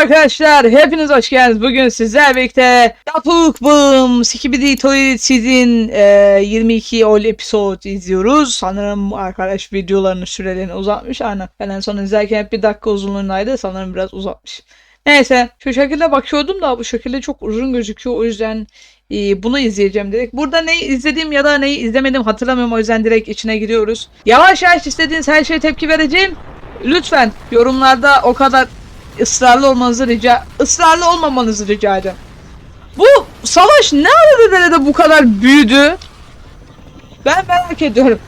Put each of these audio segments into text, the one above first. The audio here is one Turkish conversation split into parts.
arkadaşlar, hepiniz hoş geldiniz. Bugün sizlerle birlikte Yapuk Boom Skibidi Toilet Season e, 22 ol episode izliyoruz. Sanırım arkadaş videolarının sürelerini uzatmış. Aynen. Ben en son izlerken hep bir dakika uzunluğundaydı. Sanırım biraz uzatmış. Neyse şu şekilde bakıyordum da bu şekilde çok uzun gözüküyor. O yüzden e, bunu izleyeceğim direkt. Burada neyi izlediğim ya da neyi izlemedim hatırlamıyorum. O yüzden direkt içine giriyoruz. Yavaş yavaş istediğiniz her şeye tepki vereceğim. Lütfen yorumlarda o kadar ısrarlı olmanızı rica ısrarlı olmamanızı rica ederim. Bu savaş ne arada derede bu kadar büyüdü? Ben merak ediyorum.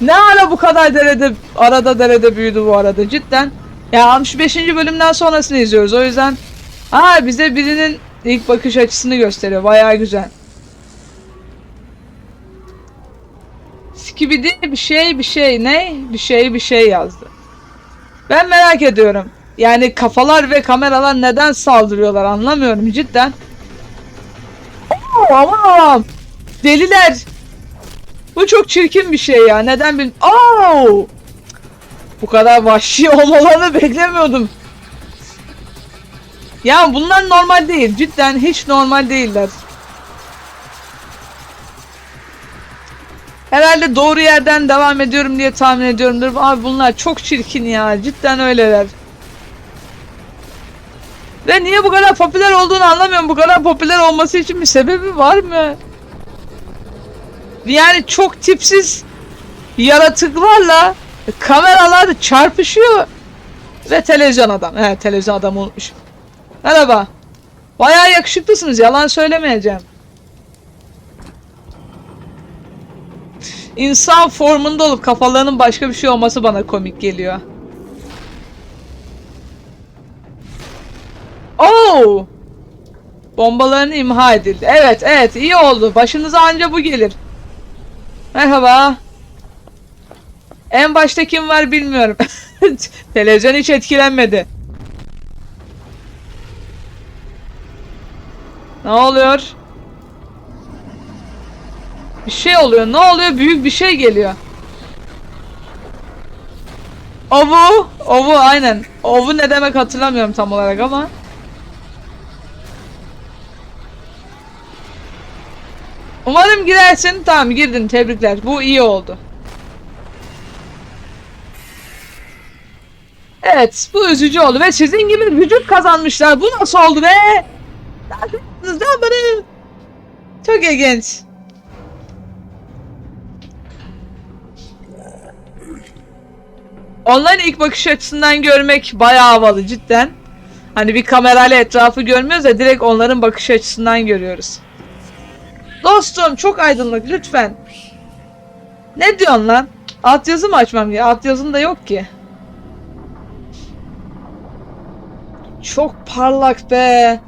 Ne ara bu kadar derede arada derede büyüdü bu arada cidden. Ya 65. bölümden sonrasını izliyoruz o yüzden. Aa bize birinin ilk bakış açısını gösteriyor. Bayağı güzel. Skibidi bir şey bir şey ne? Bir şey bir şey yazdı. Ben merak ediyorum. Yani kafalar ve kameralar neden saldırıyorlar anlamıyorum cidden. Oo, aman deliler. Bu çok çirkin bir şey ya. Neden bil... Oo! Bu kadar vahşi olmalarını beklemiyordum. Ya bunlar normal değil. Cidden hiç normal değiller. Herhalde doğru yerden devam ediyorum diye tahmin ediyorumdur. Abi bunlar çok çirkin ya. Cidden öyleler. Ve niye bu kadar popüler olduğunu anlamıyorum. Bu kadar popüler olması için bir sebebi var mı? Yani çok tipsiz yaratıklarla kameralar çarpışıyor. Ve televizyon adam. Evet televizyon adamı unutmuşum. Merhaba. Bayağı yakışıklısınız yalan söylemeyeceğim. İnsan formunda olup kafalarının başka bir şey olması bana komik geliyor. Oo! Bombaların imha edildi. Evet, evet, iyi oldu. Başınıza anca bu gelir. Merhaba. En başta kim var bilmiyorum. Televizyon hiç etkilenmedi. Ne oluyor? Bir şey oluyor. Ne oluyor? Büyük bir şey geliyor. Ovu. Ovu aynen. Ovu ne demek hatırlamıyorum tam olarak ama. Umarım girersin. Tamam girdin. Tebrikler. Bu iyi oldu. Evet. Bu üzücü oldu. Ve sizin gibi vücut kazanmışlar. Bu nasıl oldu be? Nereden bana? Çok ilginç. Onların ilk bakış açısından görmek bayağı havalı cidden. Hani bir kamerayla etrafı görmüyoruz ya direkt onların bakış açısından görüyoruz. Dostum çok aydınlık lütfen. Ne diyorsun lan? Alt yazı mı açmam ya? Alt yazın da yok ki. Çok parlak be.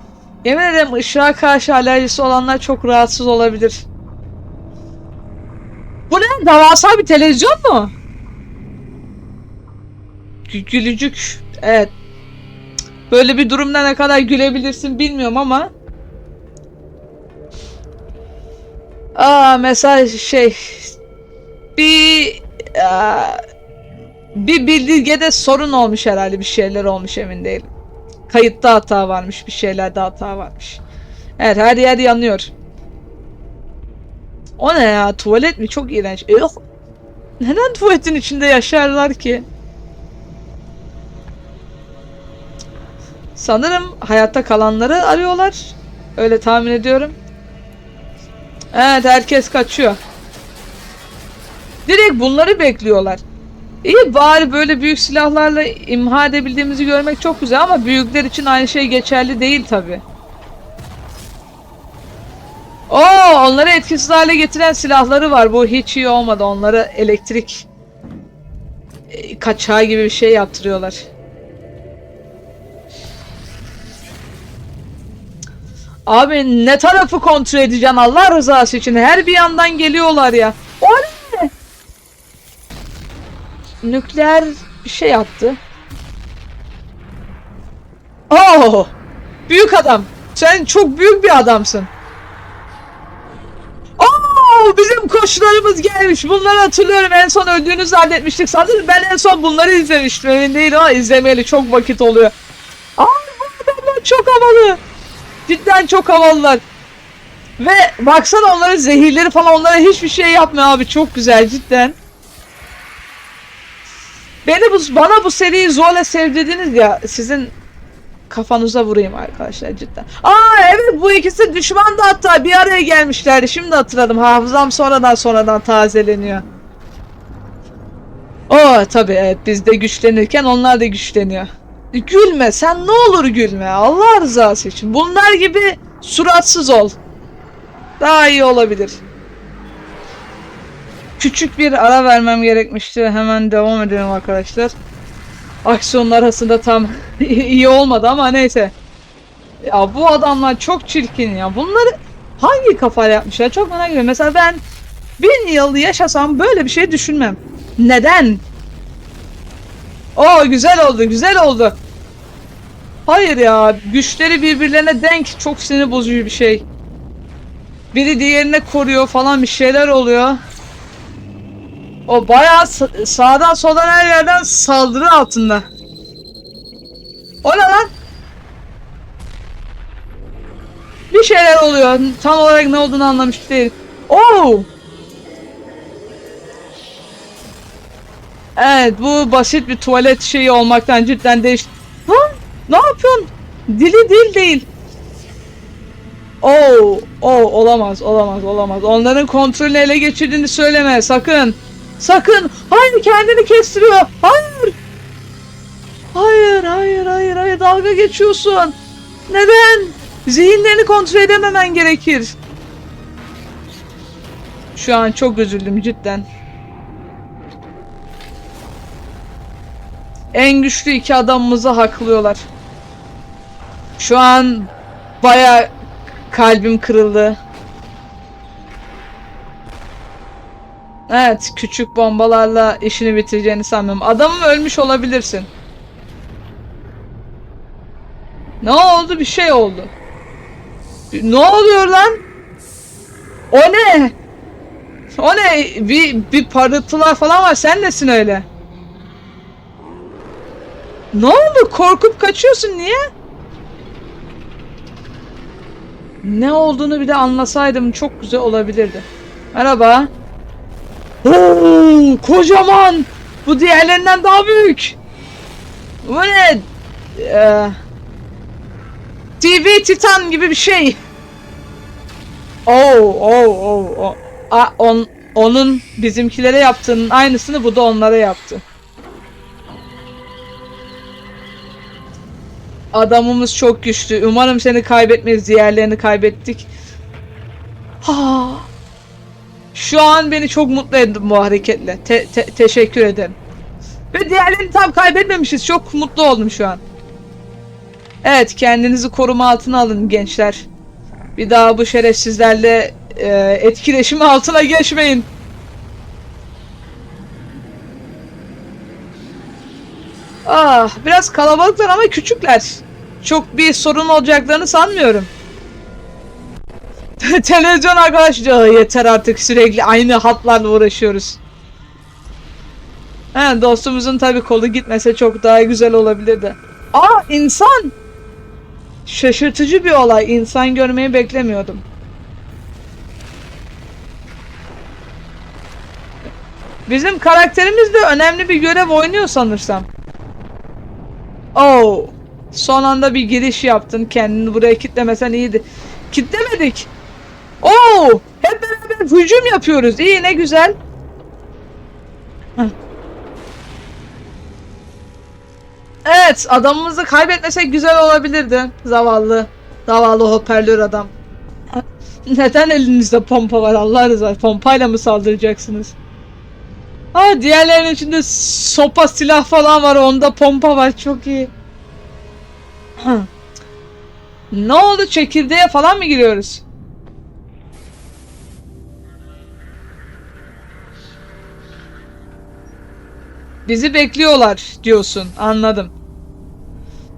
Yemin ederim ışığa karşı alerjisi olanlar çok rahatsız olabilir. Bu ne? Devasa bir televizyon mu? Gü- Gülücük. Evet. Böyle bir durumda ne kadar gülebilirsin bilmiyorum ama. Aa mesaj şey bir aa, bir bildirgede sorun olmuş herhalde bir şeyler olmuş emin değilim. Kayıtta hata varmış bir şeylerde hata varmış. Evet her yer yanıyor. O ne ya tuvalet mi çok iğrenç. E, yok. Neden tuvaletin içinde yaşarlar ki? Sanırım hayatta kalanları arıyorlar. Öyle tahmin ediyorum. Evet herkes kaçıyor. Direkt bunları bekliyorlar. İyi bari böyle büyük silahlarla imha edebildiğimizi görmek çok güzel ama büyükler için aynı şey geçerli değil tabi. Oo, onları etkisiz hale getiren silahları var. Bu hiç iyi olmadı. Onları elektrik e, kaçağı gibi bir şey yaptırıyorlar. Abi ne tarafı kontrol edeceksin Allah rızası için? Her bir yandan geliyorlar ya. O ne? Nükleer bir şey yaptı. Oh! Büyük adam. Sen çok büyük bir adamsın. Oo, bizim koçlarımız gelmiş. Bunları hatırlıyorum. En son öldüğünü zannetmiştik. Sanırım ben en son bunları izlemiştim. Emin değilim ama izlemeyeli çok vakit oluyor. Aa, bu adamlar çok havalı. Cidden çok havalılar. Ve baksana onların zehirleri falan onlara hiçbir şey yapmıyor abi. Çok güzel cidden. Beni bu, bana bu seriyi zorla sevdirdiniz ya. Sizin kafanıza vurayım arkadaşlar cidden. Aa evet bu ikisi düşman da hatta bir araya gelmişlerdi. Şimdi hatırladım. Hafızam sonradan sonradan tazeleniyor. Oo tabii evet biz de güçlenirken onlar da güçleniyor. Gülme sen ne olur gülme Allah rızası için. Bunlar gibi suratsız ol. Daha iyi olabilir. Küçük bir ara vermem gerekmişti. Hemen devam edelim arkadaşlar. Aksiyonlar arasında tam iyi olmadı ama neyse. Ya bu adamlar çok çirkin ya. Bunları hangi kafayla yapmışlar? Çok merak ediyorum. Mesela ben bin yıl yaşasam böyle bir şey düşünmem. Neden? Oo güzel oldu, güzel oldu. Hayır ya, güçleri birbirlerine denk çok sinir bozucu bir şey. Biri diğerine koruyor falan bir şeyler oluyor. O bayağı sa- sağdan soldan her yerden saldırı altında. O ne lan? Bir şeyler oluyor. Tam olarak ne olduğunu anlamış değil. Oo! Evet bu basit bir tuvalet şeyi olmaktan cidden değiş... Ha? Ne yapıyorsun? Dili dil değil. Oo, oo olamaz, olamaz, olamaz. Onların kontrolünü ele geçirdiğini söyleme sakın. Sakın. Hayır kendini kestiriyor. Hayır. Hayır, hayır, hayır, hayır. Dalga geçiyorsun. Neden? Zihinlerini kontrol edememen gerekir. Şu an çok üzüldüm cidden. En güçlü iki adamımızı haklıyorlar. Şu an baya kalbim kırıldı. Evet, küçük bombalarla işini bitireceğini sanmıyorum. Adamım ölmüş olabilirsin. Ne oldu? Bir şey oldu. Ne oluyor lan? O ne? O ne? Bir, bir parıltılar falan var. Sen nesin öyle? Ne oldu? Korkup kaçıyorsun niye? Ne olduğunu bir de anlasaydım çok güzel olabilirdi. Merhaba. Oo, kocaman. Bu diğerlerinden daha büyük. Bu ne? Ee, TV Titan gibi bir şey. Oo, oo, oo, oo. A, on, onun bizimkilere yaptığının aynısını bu da onlara yaptı. Adamımız çok güçlü. Umarım seni kaybetmeyiz. Diğerlerini kaybettik. Ha. Şu an beni çok mutlu ettin bu hareketle. Te- te- teşekkür ederim. Ve diğerlerini tam kaybetmemişiz. Çok mutlu oldum şu an. Evet kendinizi koruma altına alın gençler. Bir daha bu şerefsizlerle e, etkileşim altına geçmeyin. Ah, biraz kalabalıklar ama küçükler. Çok bir sorun olacaklarını sanmıyorum. Televizyon arkadaşlar yeter artık sürekli aynı hatlarla uğraşıyoruz. He, dostumuzun tabi kolu gitmese çok daha güzel olabilirdi. Aa insan! Şaşırtıcı bir olay. İnsan görmeyi beklemiyordum. Bizim karakterimiz de önemli bir görev oynuyor sanırsam. Oo. Son anda bir giriş yaptın. Kendini buraya kitlemesen iyiydi. Kitlemedik. Oo! Hep beraber hücum yapıyoruz. İyi ne güzel. Evet, adamımızı kaybetmesek güzel olabilirdi. Zavallı. Zavallı hoparlör adam. Neden elinizde pompa var Allah rızası? Pompayla mı saldıracaksınız? Ha diğerlerinin içinde sopa silah falan var. Onda pompa var. Çok iyi. Hı. Ne oldu? Çekirdeğe falan mı giriyoruz? Bizi bekliyorlar diyorsun. Anladım.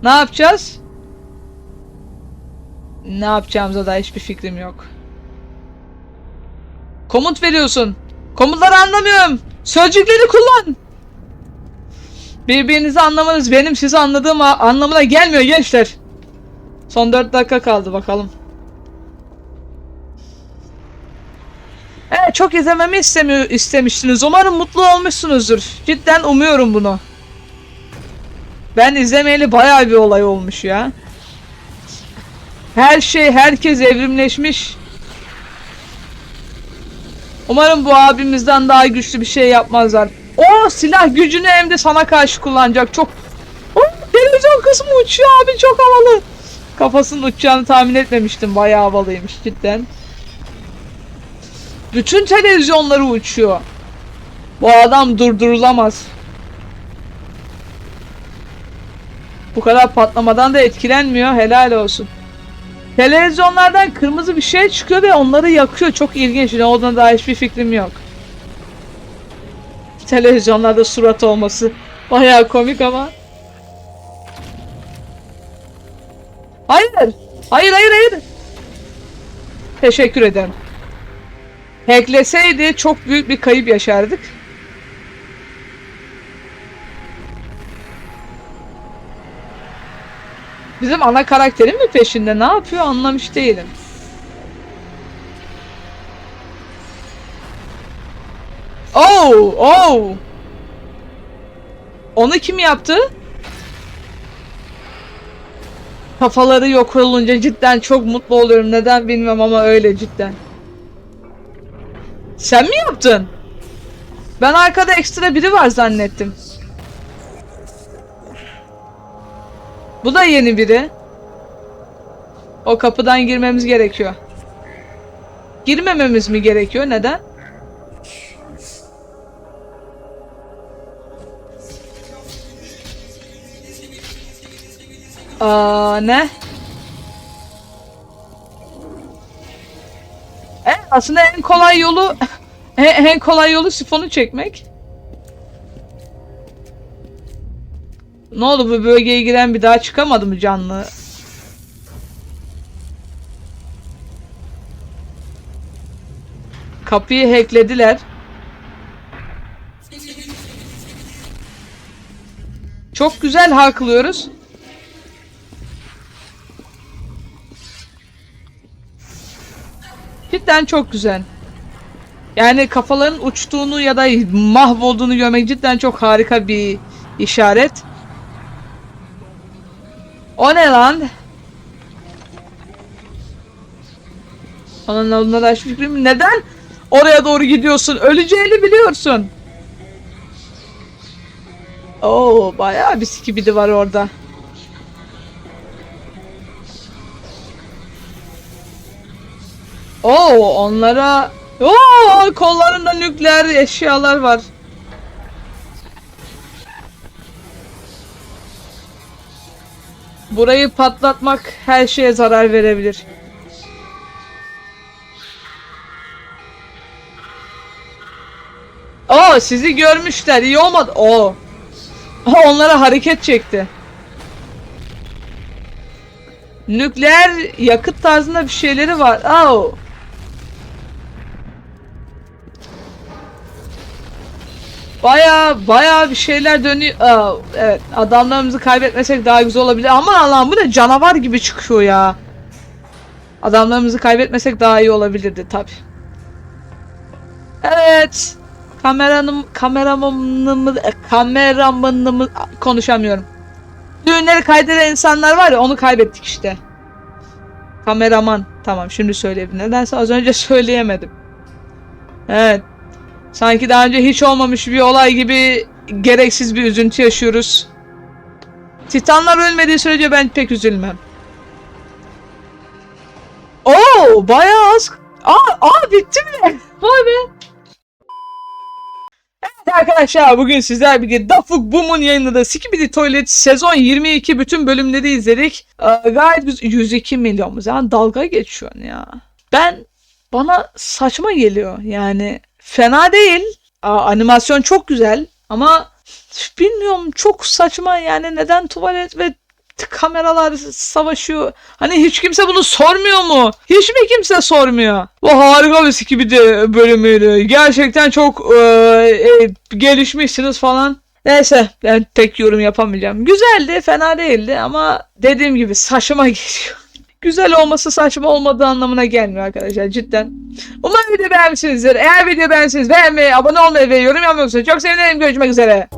Ne yapacağız? Ne yapacağımıza da hiçbir fikrim yok. Komut veriyorsun. Komutları anlamıyorum. Sözcükleri kullan. Birbirinizi anlamanız benim sizi anladığım anlamına gelmiyor gençler. Son 4 dakika kaldı bakalım. Evet çok izlememi istemiyor, istemiştiniz. Umarım mutlu olmuşsunuzdur. Cidden umuyorum bunu. Ben izlemeyeli bayağı bir olay olmuş ya. Her şey, herkes evrimleşmiş. Umarım bu abimizden daha güçlü bir şey yapmazlar. O silah gücünü hem de sana karşı kullanacak. Çok... O televizyon kısmı uçuyor abi çok havalı. Kafasının uçacağını tahmin etmemiştim. Bayağı havalıymış cidden. Bütün televizyonları uçuyor. Bu adam durdurulamaz. Bu kadar patlamadan da etkilenmiyor. Helal olsun. Televizyonlardan kırmızı bir şey çıkıyor ve onları yakıyor. Çok ilginç. Ne olduğuna dair hiçbir fikrim yok. Televizyonlarda surat olması bayağı komik ama. Hayır. Hayır hayır hayır. Teşekkür ederim. Hackleseydi çok büyük bir kayıp yaşardık. Bizim ana karakterin mi peşinde? Ne yapıyor anlamış değilim. Oh, oh. Onu kim yaptı? Kafaları yok olunca cidden çok mutlu oluyorum. Neden bilmem ama öyle cidden. Sen mi yaptın? Ben arkada ekstra biri var zannettim. Bu da yeni biri. O kapıdan girmemiz gerekiyor. Girmememiz mi gerekiyor? Neden? Aa, ne? E, aslında en kolay yolu en, kolay yolu sifonu çekmek. Ne oldu bu bölgeye giren bir daha çıkamadı mı canlı? Kapıyı hacklediler. Çok güzel haklıyoruz. Cidden çok güzel. Yani kafaların uçtuğunu ya da mahvolduğunu görmek cidden çok harika bir işaret. O ne lan? Onun adına da hiçbir fikrim Neden oraya doğru gidiyorsun? Öleceğini biliyorsun. Oo, bayağı bir skibidi var orada. Oo, onlara... Oo, kollarında nükleer eşyalar var. Burayı patlatmak her şeye zarar verebilir. Oo sizi görmüşler iyi olmadı. Oo. Onlara hareket çekti. Nükleer yakıt tarzında bir şeyleri var. Oo. Baya baya bir şeyler dönüyor. Aa, evet adamlarımızı kaybetmesek daha güzel olabilir. Aman Allah'ım bu ne canavar gibi çıkıyor ya. Adamlarımızı kaybetmesek daha iyi olabilirdi tabi. Evet. Kameranım kameramanımı kameramanımı konuşamıyorum. Düğünleri kaydeden insanlar var ya onu kaybettik işte. Kameraman. Tamam şimdi söyleyebilirim. Nedense az önce söyleyemedim. Evet. Sanki daha önce hiç olmamış bir olay gibi gereksiz bir üzüntü yaşıyoruz. Titanlar ölmediği sürece ben pek üzülmem. Oo, bayağı az. Aa, aa bitti mi? Vay be. Evet arkadaşlar bugün sizler birlikte Dafuk Boom'un yayınladığı Skibidi Toilet sezon 22 bütün bölümleri izledik. Ee, gayet güzel. 102 milyon mu? Yani dalga geçiyorsun ya. Ben bana saçma geliyor yani. Fena değil. Aa, animasyon çok güzel ama bilmiyorum çok saçma yani neden tuvalet ve kameralar savaşıyor. Hani hiç kimse bunu sormuyor mu? Hiç mi kimse sormuyor? Bu harika bir skibidi bölümüydü. Gerçekten çok e, e, gelişmişsiniz falan. Neyse ben pek yorum yapamayacağım. Güzeldi fena değildi ama dediğim gibi saçma geliyor. Güzel olması saçma olmadığı anlamına gelmiyor arkadaşlar cidden. Umarım video beğenmişsinizdir. Eğer video beğendiyseniz beğenmeyi, abone olmayı ve yorum yapmayı unutmayın. Çok sevinirim. Görüşmek üzere.